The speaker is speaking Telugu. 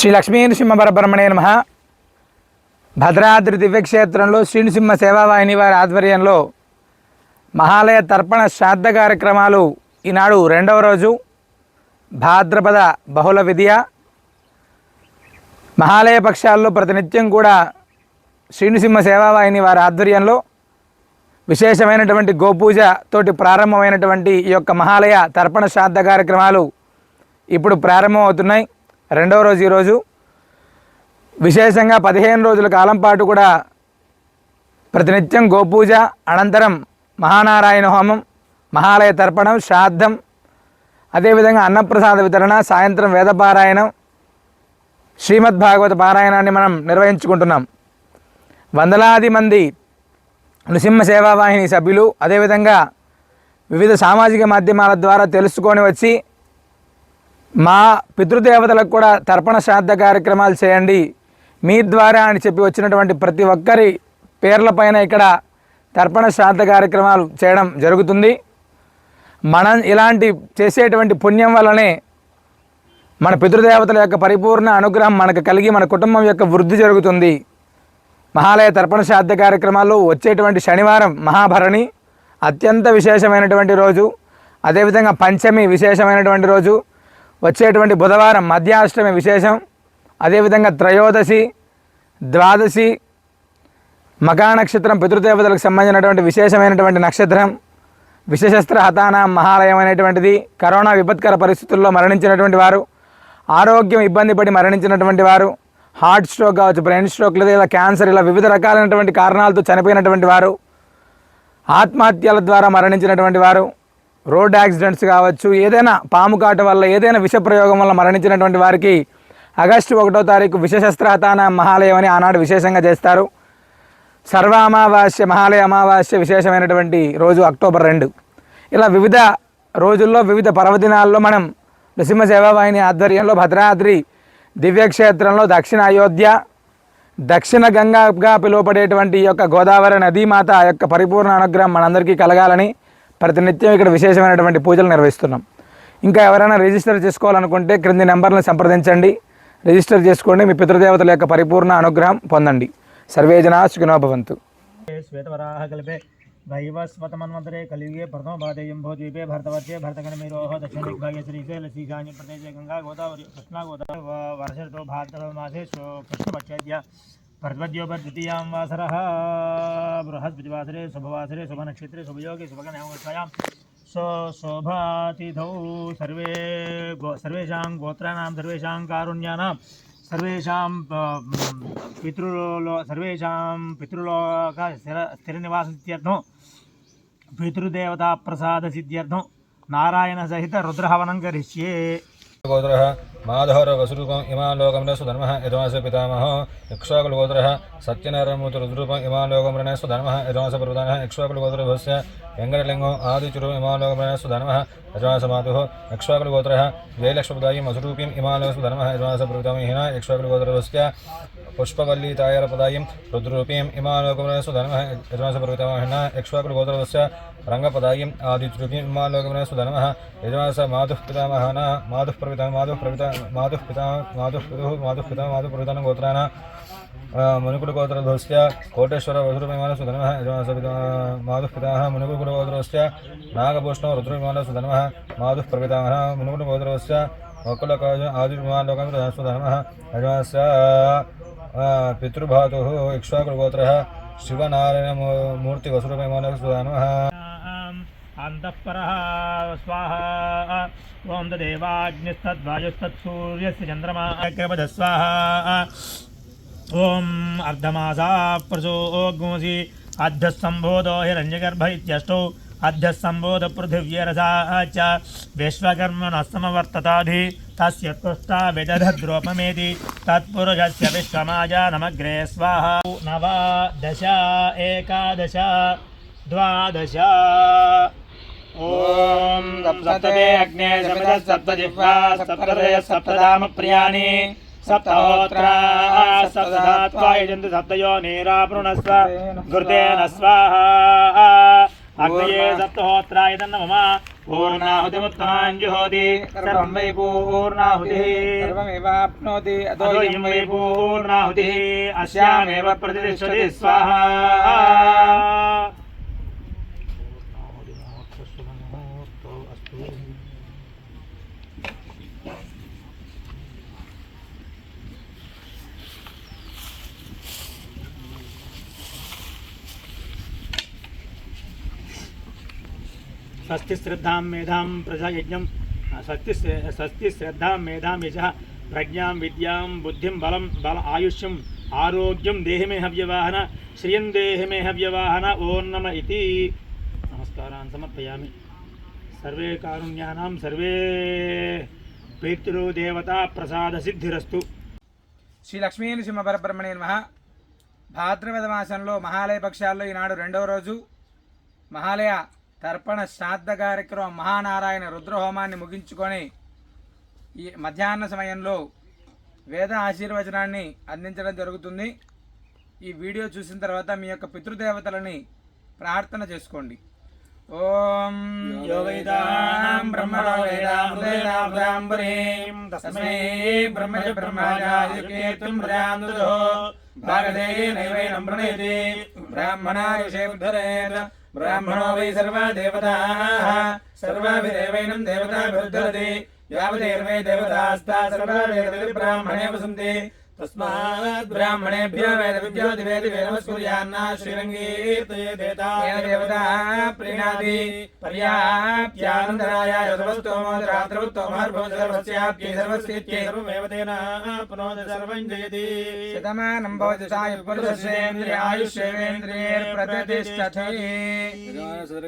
శ్రీ లక్ష్మీనృసింహ పరబ్రహ్మణే నమ. భద్రాద్రి దివ్యక్షేత్రంలో శ్రీనృసింహ సేవావాహిని వారి ఆధ్వర్యంలో మహాలయ తర్పణ శ్రాద్ధ కార్యక్రమాలు ఈనాడు రెండవ రోజు. భాద్రపద బహుళ విద్య మహాలయ పక్షాల్లో ప్రతినిత్యం కూడా శ్రీనృసింహ సేవావాహిని వారి ఆధ్వర్యంలో విశేషమైనటువంటి గోపూజ తోటి ప్రారంభమైనటువంటి ఈ యొక్క మహాలయ తర్పణ శ్రాద్ధ కార్యక్రమాలు ఇప్పుడు ప్రారంభం అవుతున్నాయి రెండవ రోజు ఈరోజు విశేషంగా పదిహేను రోజుల కాలం పాటు కూడా ప్రతినిత్యం గోపూజ అనంతరం మహానారాయణ హోమం మహాలయ తర్పణం శ్రాద్ధం అదేవిధంగా అన్నప్రసాద వితరణ సాయంత్రం వేదపారాయణం శ్రీమద్ భాగవత పారాయణాన్ని మనం నిర్వహించుకుంటున్నాం. వందలాది మంది నృసింహ సేవావాహిని సభ్యులు అదేవిధంగా వివిధ సామాజిక మాధ్యమాల ద్వారా తెలుసుకొని వచ్చి మా పితృదేవతలకు కూడా తర్పణ శ్రాద్ధ కార్యక్రమాలు చేయండి. మీ ద్వారా అని చెప్పి వచ్చినటువంటి ప్రతి ఒక్కరి పేర్లపైన ఇక్కడ తర్పణ శ్రాద్ధ కార్యక్రమాలు చేయడం జరుగుతుంది. మనం ఇలాంటి చేసేటువంటి పుణ్యం వల్లనే మన పితృదేవతల యొక్క పరిపూర్ణ అనుగ్రహం మనకు కలిగి మన కుటుంబం యొక్క వృద్ధి జరుగుతుంది. మహాలయ తర్పణ శ్రాద్ధ కార్యక్రమాల్లో వచ్చేటువంటి శనివారం మహాభరణి అత్యంత విశేషమైనటువంటి రోజు. అదేవిధంగా పంచమి విశేషమైనటువంటి రోజు. వచ్చేటువంటి బుధవారం మధ్యాష్టమి విశేషం. అదేవిధంగా త్రయోదశి ద్వాదశి మకా నక్షత్రం పితృదేవతలకు సంబంధించినటువంటి విశేషమైనటువంటి నక్షత్రం విశేషస్త్ర హతానా మహాలయం అనేటువంటిది కరోనా విపత్కర పరిస్థితుల్లో మరణించినటువంటి వారు ఆరోగ్యం ఇబ్బంది పడి మరణించినటువంటి వారు హార్ట్ స్ట్రోక్ కావచ్చు బ్రెయిన్ స్ట్రోక్ లేదా ఇలా క్యాన్సర్ ఇలా వివిధ రకాలైనటువంటి కారణాలతో చనిపోయినటువంటి వారు ఆత్మహత్యల ద్వారా మరణించినటువంటి వారు రోడ్ యాక్సిడెంట్స్ కావచ్చు ఏదైనా పాము కాటు వల్ల ఏదైనా విష ప్రయోగం వల్ల మరణించినటువంటి వారికి ఆగస్టు ఒకటో తారీఖు విశేషస్త్రాతాన మహాలయం అని ఆనాడు విశేషంగా చేస్తారు. సర్వ అమావాస్య మహాలయ అమావాస్య విశేషమైనటువంటి రోజు అక్టోబర్ రెండు. ఇలా వివిధ రోజుల్లో వివిధ పర్వదినాల్లో మనం నృసింహ సేవావాహిని ఆధ్వర్యంలో భద్రాద్రి దివ్యక్షేత్రంలో దక్షిణ అయోధ్య దక్షిణ గంగాగా పిలువబడేటువంటి యొక్క గోదావరి నదీమాత యొక్క పరిపూర్ణ అనుగ్రహం మనందరికీ కలగాలని ప్రతినిత్యం ఇక్కడ విశేషమైనటువంటి పూజలు నిర్వహిస్తున్నాం. ఇంకా ఎవరైనా రిజిస్టర్ చేసుకోవాలనుకుంటే క్రింది నెంబర్లను సంప్రదించండి. రిజిస్టర్ చేసుకోండి. మీ పితృదేవతల యొక్క పరిపూర్ణ అనుగ్రహం పొందండి. సర్వేజన సుఖినోభవంతు శ్వేతవరాహకల్పే దైవస్వతమన్వంతరే కలియుగే ప్రథమ పాదేయం భోద్వీపే భరతవర్షే భరతగణమీరోహ దక్షిణదిగ్భాగ్యశ్రీశైలశ్రీశాన్య ప్రదేశే గంగా గోదావరి కృష్ణా గోదావరి వర్షతో భాద్రవ మాసే కృష్ణపక్షేద్య भरद्वद्योपद्वितीयां वासरः बृहस्पतिवासरे शुभवासरे, शुभनक्षत्रे, शुभयोगे शुभगणयां सो, शोभातिथौ सर्वे गो, सर्वेषां गोत्राणां, सर्वेषां कारुण्यानां, सर्वेषां पितृलो सर्वेषां पितृलोक स्थिर, स्थिरनिवाससिद्ध्यर्थं, पितृदेवताप्रसादसिद्ध्यर्थं, नारायणसहितरुद्रहवनं करिष्ये। गोत्रः माधवर वसुरूपम इमान लोकम सुधर्म यदोंस पितामह इक्ष्वाकुलगोत्र सत्यनारायणमूर्त रुद्रूपम इमान लोकम सुधर्म यदोंस प्रधान इक्ष्वाकुलगोत्रभस्य वेङ्कटलिङ्गो आदिचुरु इमान लोकम सुधर्म यजोंस मातुः इक्ष्वाकुलगोत्रः जयलक्ष्मदायी मसुरूपीम् इमान पुष्पवल्ली, तायरपदायं, रुद्ररूपीं इमालोकमनसुधनमः यक्ष्वाकुलगोत्रस्य रङ्गपदायम् आदित्यूपीम् इमालोकमनसुधनमः यजमास माधुः पितामहना माधुः प्रविता माधुः प्रविता माधुः पिता माधुः पितुः माधुः पिता माधुः प्रवितानं गोत्राणा मनुकुलगोत्रध्वस्य कोटेश्वर वसुरविमानसुधनमः यजमास पिता माधुः पिताः मनुकुलगोत्रस्य नागभूषणो रुद्रविमानसुधनमः माधुः प्रवितामः मनुकुलगोत्रस्य वकुलकाज आदिर्मालोकं सुधनमः यजमास पितृभातुः इक्ष्वाकुलगोत्रः शिवनारायणमूर्तिवसुरविमान सुधर्मः अन्तःपरः स्वाहा। ॐ तदेवाग्निस्तद्वायुस्तत्सूर्यस्य चन्द्रमा। स्वाहा ॐ अर्धमासा प्रसोऽग्मसि अध्यः सम्बोधो हिरण्यगर्भ इत्यष्टौ। अध्यः सम्बोध पृथिव्यरसा च। विश्वकर्मणः समवर्तताधि तस्य तुष्टा विदधद्रोपमेति तत्पुरुषस्य विश्वमाजानमग्रे स्वाहा नव दश एकादश द्वादश ॐ सप्तदे अग्ने समितः सप्तजिह्वा सप्तदय सप्तधाम प्रियाणि सप्तहोत्रा सप्तधात्वा यजन्तु सप्तयो पूर्णाहुतिमुत्थाञ्जुहोति सर्वं वै पूर्णाहुतिः। सर्वमेवाप्नोति। अतो इयं वै पूर्णाहुतिः। अस्यामेव प्रतिष्ठति स्वाहा। స్వస్తి శ్రద్ధాం మేధాం ప్రజాయజ్ఞం స్వస్తి స్వస్తి శ్రద్ధాం మేధాం యజ ప్రజ్ఞాం విద్యాం బుద్ధిం బలం బల ఆయుష్యం ఆరోగ్యం దేహమే హవ్యవాహన శ్రియం దేహమే హవ్యవాహన ఓం నమ ఇది నమస్కారాన్ సమర్పయామి సర్వే కారుణ్యానాం సర్వే పితృదేవతా ప్రసాద సిద్ధిరస్తు శ్రీ లక్ష్మీ నృసింహ పరబ్రహ్మణే నమ భాద్రపద మాసంలో మహాలయ పక్షాల్లో ఈనాడు రెండవ రోజు మహాలయ తర్పణ శ్రాద్ధ కార్యక్రమం మహానారాయణ రుద్రహోమాన్ని ముగించుకొని ఈ మధ్యాహ్న సమయంలో వేద ఆశీర్వచనాన్ని అందించడం జరుగుతుంది. ఈ వీడియో చూసిన తర్వాత మీ యొక్క పితృదేవతలని ప్రార్థన చేసుకోండి. ఓం యో వేదాం తస్మై భాగదేనైవైనం ప్రణేతి బ్రాహ్మణాయుషే ఉద్ధరేత బ్రాహ్మణో వై సర్వా దేవతాః సర్వాభిదేవైనం దేవతాభిరుద్ధరతి యావదేర్వై దేవతాస్తా సర్వావేదవిధి బ్రాహ్మణే వసంతి తస్మాత్ బ్రాహ్మణేభ్యో వేద విద్యోతి వేది వేదమస్కుర్యాన్నా శ్రీరంగీర్తయే దేవతా దేవతా ప్రీణాది పర్యాప్యానందరాయ యోధవస్తోమో రాత్రవత్తోమర్భవ సర్వస్యాప్యై సర్వస్యత్యై సర్వమేవ తేన పునోద సర్వం జయతి శతమానం భవతి సాయ పురుషేంద్రియాయుష్యేంద్రియైర్ప్రతిష్టతి యజమాన